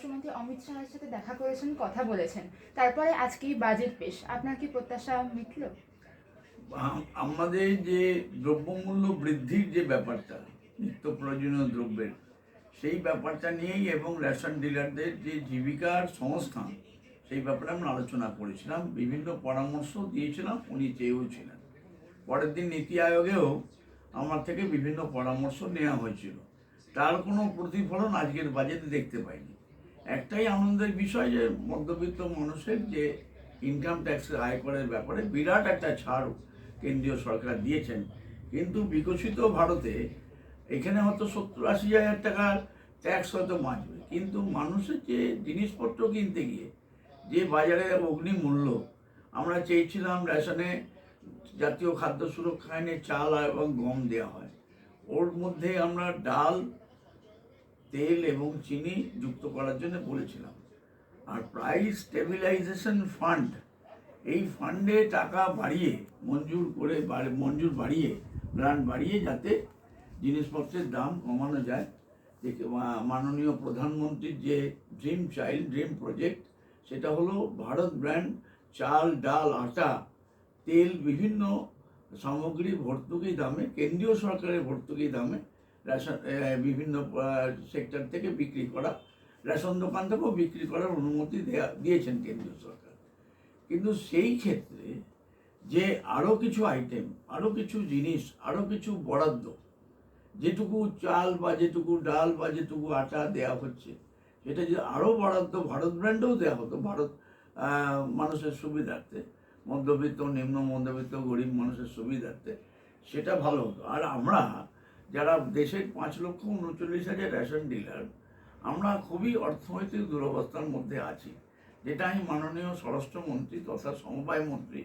স্বরাষ্ট্রমন্ত্রী অমিত শাহের সাথে দেখা করেছেন, কথা বলেছেন। তারপরে আজকেই বাজেট পেশ। আপনার কি প্রত্যাশা মিটল? আমাদের যে দ্রব্যমূল্য বৃদ্ধির যে ব্যাপারটা, নিত্য প্রয়োজনীয় দ্রব্যের, সেই ব্যাপারটা নিয়েই এবং রেশন ডিলারদের যে জীবিকার সংস্থান, সেই ব্যাপারে আমরা আলোচনা করেছিলাম, বিভিন্ন পরামর্শ দিয়েছিলাম, উনি চেয়েও ছিলেন। পরের দিন নীতি আয়োগেও আমার থেকে বিভিন্ন পরামর্শ নেওয়া হয়েছিল। তার কোনো প্রতিফলন আজকের বাজেটে দেখতে পাইনি। একটাই আনন্দের বিষয় যে মধ্যবিত্ত মানুষের যে ইনকাম ট্যাক্সের আয়করের ব্যাপারে বিরাট একটা ছাড় কেন্দ্রীয় সরকার দিয়েছেন। কিন্তু বিকশিত ভারতে এখানে হয়তো সত্তর আশি হাজার টাকার ট্যাক্স হয়তো বাঁচবে। কিন্তু মানুষের যে জিনিসপত্র কিনতে গিয়ে, যে বাজারে অগ্নি মূল্য, আমরা চেয়েছিলাম রেশনে জাতীয় খাদ্য সুরক্ষা আইনে চাল এবং গম দেওয়া হয়। ওর মধ্যে আমরা ডাল তেল এবং চিনি যুক্ত করার জন্য বলেছিলাম। আর প্রাইস স্টেবিলাইজেশন ফান্ড এই ফান্ডে টাকা বাড়িয়ে, মঞ্জুর করে মঞ্জুর বাড়িয়ে গ্রান্ট বাড়িয়ে যাতে জিনিসপত্রের দাম কমানো যায়। মাননীয় প্রধানমন্ত্রীর যে ড্রিম চাইল্ড ড্রিম প্রজেক্ট সেটা হলো ভারত ব্র্যান্ড চাল, ডাল, আটা, তেল বিভিন্ন সামগ্রী ভর্তুকি দামে, কেন্দ্রীয় সরকারের ভর্তুকি দামে রেশন বিভিন্ন সেক্টর থেকে বিক্রি করা রেশন দোকান থেকেও বিক্রি করার অনুমতি দেয়া, দিয়েছেন কেন্দ্রীয় সরকার। কিন্তু সেই ক্ষেত্রে যে আরও কিছু আইটেম আরও কিছু জিনিস আরও কিছু বরাদ্দ, যেটুকু চাল বা যেটুকু ডাল বা যেটুকু আটা দেওয়া হচ্ছে, সেটা যদি আরও বরাদ্দ ভারত ব্র্যান্ডেও দেওয়া হতো, ভারত মানুষের সুবিধার্থে, মধ্যবিত্ত, নিম্ন মধ্যবিত্ত, গরিব মানুষের সুবিধার্থে, সেটা ভালো হতো। আর আমরা যারা দেশের পাঁচ লক্ষ উনচল্লিশ হাজার রেশন ডিলার, আমরা খুবই অর্থনৈতিক দুরবস্থার মধ্যে আছি। যেটা আমি মাননীয় স্বরাষ্ট্রমন্ত্রী তথা সমবায় মন্ত্রী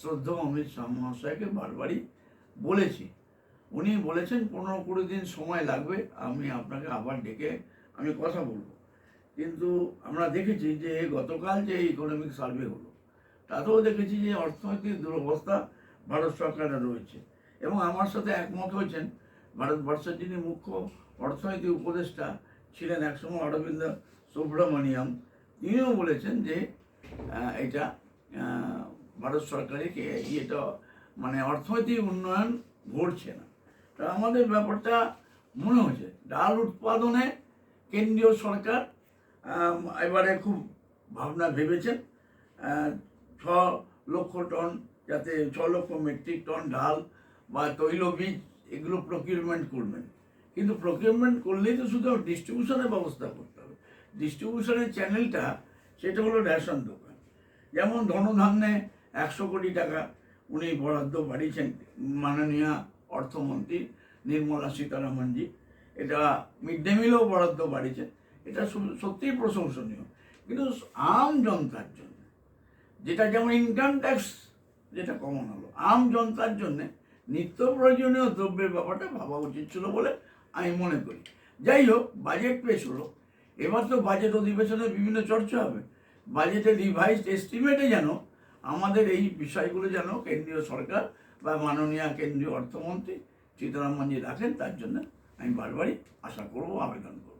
শ্রদ্ধা অমিত শাহ মহাশয়কে বারবারই বলেছি। উনি বলেছেন, পনেরো কুড়ি দিন সময় লাগবে, আমি আপনাকে আবার ডেকে আমি কথা বলব। কিন্তু আমরা দেখেছি যে গতকাল যে ইকোনমিক সার্ভে হলো, তাতেও দেখেছি যে অর্থনৈতিক দুরবস্থা ভারত সরকারের রয়েছে। এবং আমার সাথে একমত হয়েছেন ভারতবর্ষের যিনি মুখ্য অর্থনৈতিক উপদেষ্টা ছিলেন একসময় অরবিন্দ সুব্রমণিয়াম, তিনিও বলেছেন যে এটা ভারত সরকারের কে- ইয়েটা মানে অর্থনৈতিক উন্নয়ন ঘটছে না। তা আমাদের ব্যাপারটা মনে হচ্ছে, ডাল উৎপাদনে কেন্দ্রীয় সরকার এবারে খুব ভাবনা ভেবেছেন ছ লক্ষ টন, যাতে ছ লক্ষ মেট্রিক টন ডাল বা তৈলবীজ এগুলো প্রকিউরমেন্ট করবেন। কিন্তু প্রকিউরমেন্ট করলেই তো শুধু ডিস্ট্রিবিউশনের ব্যবস্থা করতে হবে। ডিস্ট্রিবিউশনের চ্যানেলটা সেটা হলো রেশন দোকান। যেমন ধনধান্যে একশো কোটি টাকা উনি বরাদ্দ বাড়িয়েছেন মাননীয় অর্থমন্ত্রী নির্মলা সীতারামনজি। এটা মিড ডে মিলও বরাদ্দ বাড়িয়েছেন। এটা সত্যিই প্রশংসনীয়। কিন্তু আম জনতার জন্য, যেটা যেমন ইনকাম ট্যাক্স যেটা কমন হলো, আম জনতার জন্য নিত্য প্রয়োজনীয় দ্রব্যের ব্যাপারটা ভাবা উচিত ছিল বলে আমি মনে করি। যাই হোক বাজেট পেশ হলো। এবার তো বাজেট অধিবেশনে বিভিন্ন চর্চা হবে। বাজেটের রিভাইজড এস্টিমেটে যেন আমাদের এই বিষয়গুলো যেন কেন্দ্রীয় সরকার বা মাননীয় কেন্দ্রীয় অর্থমন্ত্রী সীতারামনজি রাখেন, তার জন্য আমি বারবারই আশা করব, আবেদন করব।